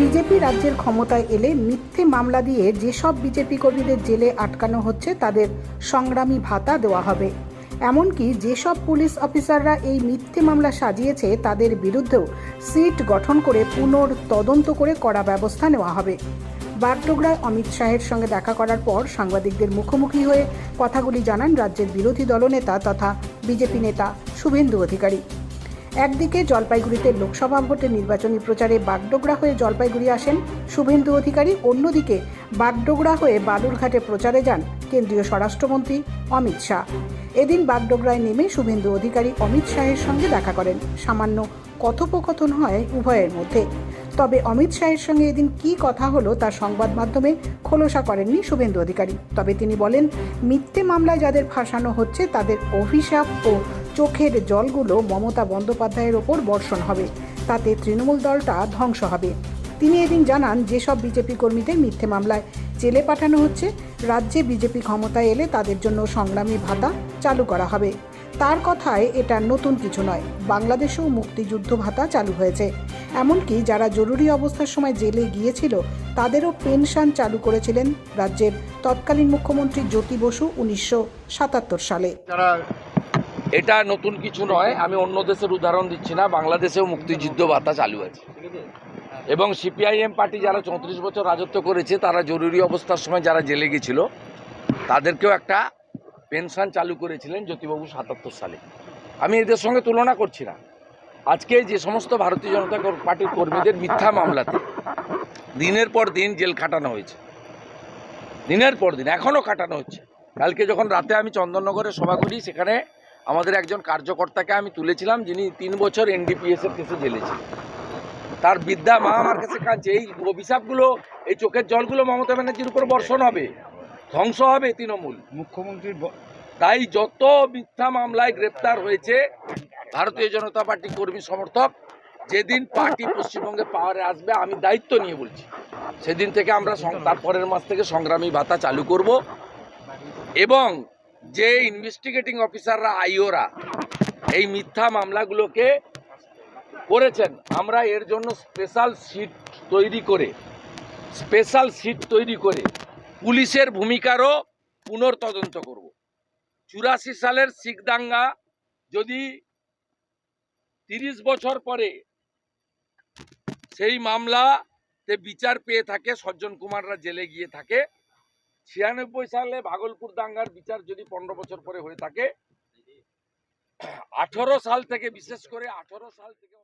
BJP রাজ্যের ক্ষমতায় এলে মিথ্যে মামলা দিয়ে যেসব বিজেপি কর্মীদের জেলে আটকানো হচ্ছে, তাদের সংগ্রামী ভাতা দেওয়া হবে। এমনকি যেসব পুলিশ অফিসাররা এই মিথ্যে মামলা সাজিয়েছে, তাদের বিরুদ্ধেও সিট গঠন করে পুনর তদন্ত করে কড়া ব্যবস্থা নেওয়া হবে। বাগডোগরায় অমিত শাহের সঙ্গে দেখা করার পর সাংবাদিকদের মুখোমুখি হয়ে কথাগুলি জানান রাজ্যের বিরোধী দলনেতা তথা বিজেপি নেতা শুভেন্দু অধিকারী। একদিকে জলপাইগুড়িতে লোকসভা ভোটের নির্বাচনী প্রচারে বাগডোগরা হয়ে জলপাইগুড়ি আসেন শুভেন্দু অধিকারী, অন্যদিকে বাগডোগরা হয়ে বালুরঘাটে প্রচারে যান কেন্দ্রীয় স্বরাষ্ট্রমন্ত্রী অমিত শাহ। এদিন বাগডোগরায় নেমে শুভেন্দু অধিকারী অমিত শাহের সঙ্গে দেখা করেন। সামান্য কথোপকথন হয় উভয়ের মধ্যে। তবে অমিত শাহের সঙ্গে এদিন কি কথা হলো তা সংবাদ মাধ্যমে খোলসা করেননি শুভেন্দু অধিকারী। তবে তিনি বলেন, মিথ্যে মামলায় যাদের ফাঁসানো হচ্ছে, তাদের অভিশাপ ও চোখের জলগুলো মমতা বন্দ্যোপাধ্যায়ের ওপর বর্ষণ হবে। তাতে তৃণমূল দলটা ধ্বংস হবে। তিনি এদিন জানান, যেসব বিজেপি কর্মীদের মিথ্যে মামলায় জেলে পাঠানো হচ্ছে রাজ্যে বিজেপি ক্ষমতায় এলে তাদের জন্য সংগ্রামী ভাতা চালু করা হবে। তার কথায় এটা নতুন কিছু নয়। বাংলাদেশেও মুক্তিযুদ্ধ ভাতা চালু হয়েছে। এমনকি যারা জরুরি অবস্থার সময় জেলে গিয়েছিল, তাদেরও পেনশন চালু করেছিলেন রাজ্যের তৎকালীন মুখ্যমন্ত্রী জ্যোতি বসু উনিশশো সাতাত্তর সালে। এটা নতুন কিছু নয়, আমি অন্য দেশের উদাহরণ দিচ্ছি না, বাংলাদেশেও মুক্তিযুদ্ধ ভাতা চালু আছে এবং সিপিআইএম পার্টি যারা চৌত্রিশ বছর রাজত্ব করেছে, তারা জরুরি অবস্থার সময় যারা জেলে গেছিল, তাদেরকেও একটা পেনশন চালু করেছিলেন জ্যোতিবাবু সাতাত্তর সালে। আমি এদের সঙ্গে তুলনা করছি না। আজকে যে সমস্ত ভারতীয় জনতা পার্টির কর্মীদের মিথ্যা মামলাতে দিনের পর দিন জেল খাটানো হয়েছে। দিনের পর দিন, এখনও খাটানো হচ্ছে। কালকে যখন রাতে আমি চন্দননগরে সভা করি, সেখানে আমাদের একজন কার্যকর্তাকে আমি তুলেছিলাম, যিনি তিন বছর এনডিপিএস এর কেসে জেলে ছিলেন তার বিদ্যা মা আমার কাছে কাঁদছে। এই অভিশাপগুলো এই চোখের জলগুলো মমতা ব্যানার্জির উপর বর্ষণ হবে ধ্বংস হবে তৃণমূল। মুখ্যমন্ত্রীর তাই যত মিথ্যা মামলায় গ্রেপ্তার হয়েছে ভারতীয় জনতা পার্টি কর্মী সমর্থক যেদিন পার্টি পশ্চিমবঙ্গে পাওয়ারে আসবে আমি দায়িত্ব নিয়ে বলছি। সেদিন থেকে আমরা তারপরের মাস থেকে সংগ্রামী ভাতা চালু করব। এবং যে ইনভেস্টিগেটিং অফিসাররা আইওরা এই মিথ্যা মামলাগুলোকে করেছেন। আমরা এর জন্য স্পেশাল সিট তৈরি করে স্পেশাল সিট তৈরি করে পুলিশের ভূমিকারও পুনর্তদন্ত করব। চুরাশি সালের শিখ দাঙ্গা যদি তিরিশ বছর পরে সেই মামলাতে বিচার পেয়ে থাকে, সজ্জন কুমাররা জেলে গিয়ে থাকে, ছিয়ানব্বই সালে ভাগলপুর দাঙ্গার বিচার যদি পনেরো বছর পরে হয়ে থাকে, আঠেরো সাল থেকে, বিশেষ করে আঠেরো সাল থেকে